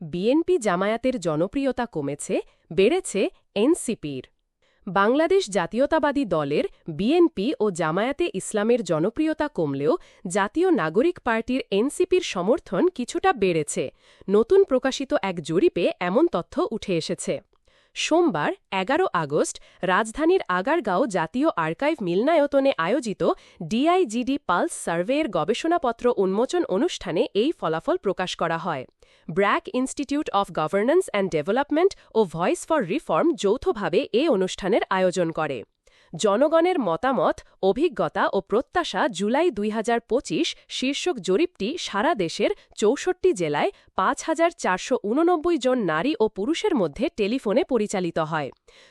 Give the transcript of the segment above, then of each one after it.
BNP জামায়াতের জনপ্রিয়তা কমেছে, বেড়েছে এনসিপির। বাংলাদেশ জাতীয়তাবাদী দলের বিএনপি ও জামায়াতে ইসলামের জনপ্রিয়তা কমলেও জাতীয় নাগরিক পার্টির এনসিপির সমর্থন কিছুটা বেড়েছে। নতুন প্রকাশিত এক জরিপে এমন তথ্য উঠে এসেছে। সোমবার, এগারো আগস্ট, রাজধানীর আগারগাঁও জাতীয় আর্কাইভ মিলনায়তনে আয়োজিত ডিআইজিডি পালস সার্ভেয়ের গবেষণাপত্র উন্মোচন অনুষ্ঠানে এই ফলাফল প্রকাশ করা হয়। BRAC institute of governance and development O voice for reform যৌথভাবে এ অনুষ্ঠানের আয়োজন করে। জনগণের মতামত, অভিজ্ঞতা ও প্রত্যাশা জুলাই দুই হাজার পঁচিশ শীর্ষক জরিপটি সারা দেশের চৌষট্টি জেলায় পাঁচ হাজার চারশো উননব্বই জন নারী ও পুরুষের মধ্যে টেলিফোনে পরিচালিত হয়।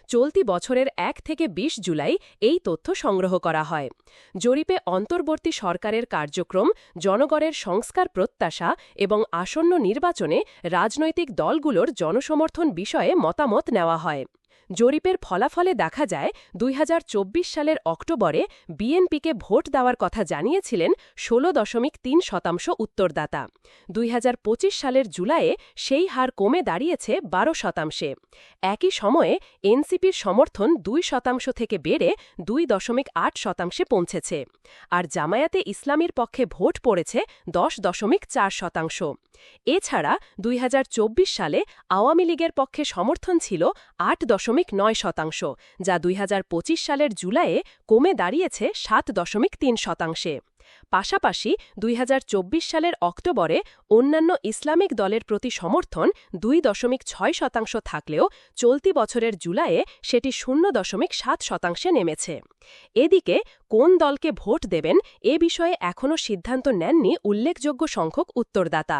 চলতি বছরের এক থেকে ২০ জুলাই এই তথ্য সংগ্রহ করা হয়। জরিপে অন্তর্বর্তী সরকারের কার্যক্রম, জনগণের সংস্কার প্রত্যাশা এবং আসন্ন নির্বাচনে রাজনৈতিক দলগুলোর জনসমর্থন বিষয়ে মতামত নেওয়া হয়। জরিপের ফলাফলে দেখা যায়, দুই হাজার চব্বিশ সালের অক্টোবরে বিএনপিকে ভোট দেওয়ার কথা জানিয়েছিলেন ষোলো দশমিক তিন শতাংশ উত্তরদাতা। দুই হাজার পঁচিশ সালের জুলাইয়ে সেই হার কমে দাঁড়িয়েছে বারো শতাংশে। একই সময়ে এনসিপির সমর্থন দুই শতাংশ থেকে বেড়ে দুই দশমিক আট শতাংশে পৌঁছেছে। আর জামায়াতে ইসলামীর পক্ষে ভোট পড়েছে দশ দশমিক চার শতাংশ। এছাড়া দুই হাজার চব্বিশ সালে আওয়ামী লীগের পক্ষে সমর্থন ছিল আট দশমিক নয় শতাংশ যা দুই হাজার পঁচিশ সালের জুলাইয়ে কমে দাঁড়িয়েছে সাত দশমিক তিন শতাংশে। পাশাপাশি দুই হাজার চব্বিশ সালের অক্টোবরে অন্যান্য ইসলামিক দলের প্রতি সমর্থন দুই দশমিক ছয় শতাংশ থাকলেও চলতি বছরের জুলাইয়ে সেটি শূন্য দশমিক সাত শতাংশে নেমেছে। এদিকে কোন দলকে ভোট দেবেন এ বিষয়ে এখনও সিদ্ধান্ত নেননি উল্লেখযোগ্য সংখ্যক উত্তরদাতা।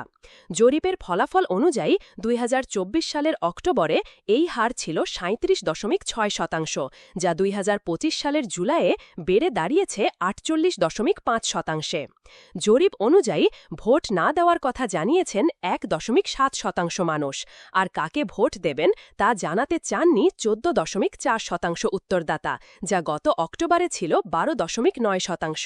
জরিপের ফলাফল অনুযায়ী দুই হাজার চব্বিশ সালের অক্টোবরে এই হার ছিল সাঁত্রিশ দশমিক ছয় শতাংশ, যা দুই হাজার পঁচিশ সালের জুলাইয়ে বেড়ে দাঁড়িয়েছে আটচল্লিশ দশমিক পাঁচ শতাংশে। জরিপ অনুযায়ী, ভোট না দেওয়ার কথা জানিয়েছেন এক দশমিক সাত শতাংশ মানুষ। আর কাকে ভোট দেবেন তা জানাতে চাননি চোদ্দ দশমিক চার শতাংশ উত্তরদাতা, যা গত অক্টোবরে ছিল বারো দশমিক নয় শতাংশ।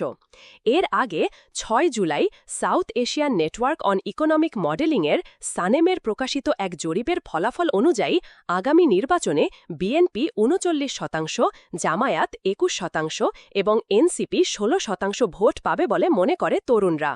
এর আগে ছয় July South Asian network on economic মডেলিংয়ের সানেমের প্রকাশিত এক জরিপের ফলাফল অনুযায়ী, আগামী নির্বাচনে বিএনপি উনচল্লিশ শতাংশ, জামায়াত একুশ শতাংশ এবং এনসিপি ষোলো শতাংশ ভোট পাবে বলে মনে করে তরুণরা।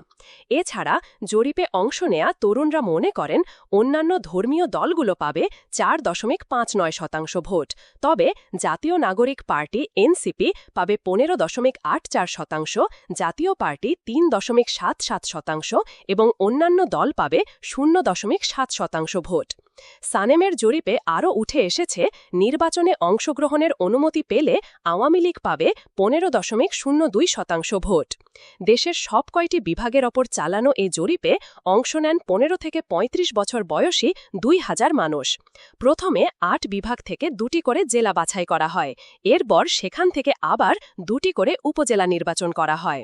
এছাড়া জরিপে অংশ নেয়া তরুণরা মনে করেন অন্যান্য ধর্মীয় দলগুলো পাবে চার দশমিক পাঁচ নয় শতাংশ ভোট। তবে জাতীয় নাগরিক পার্টি এনসিপি পাবে পনেরো দশমিক আট চার শতাংশ, জাতীয় পার্টি তিন দশমিক সাত সাত শতাংশ এবং অন্যান্য দল পাবে শূন্য দশমিক সাত শতাংশ ভোট। সানেমের জরিপে আরও উঠে এসেছে, নির্বাচনে অংশগ্রহণের অনুমতি পেলে আওয়ামী লীগ পাবে পনেরো দশমিক শূন্য দুই শতাংশ ভোট। দেশের সব কয়টি বিভাগের ওপর চালানো এই জরিপে অংশ নেন পনেরো থেকে ৩৫ বছর বয়সী দুই হাজার মানুষ। প্রথমে আট বিভাগ থেকে দুটি করে জেলা বাছাই করা হয়। এরপর সেখান থেকে আবার দুটি করে উপজেলা নির্বাচন করা হয়।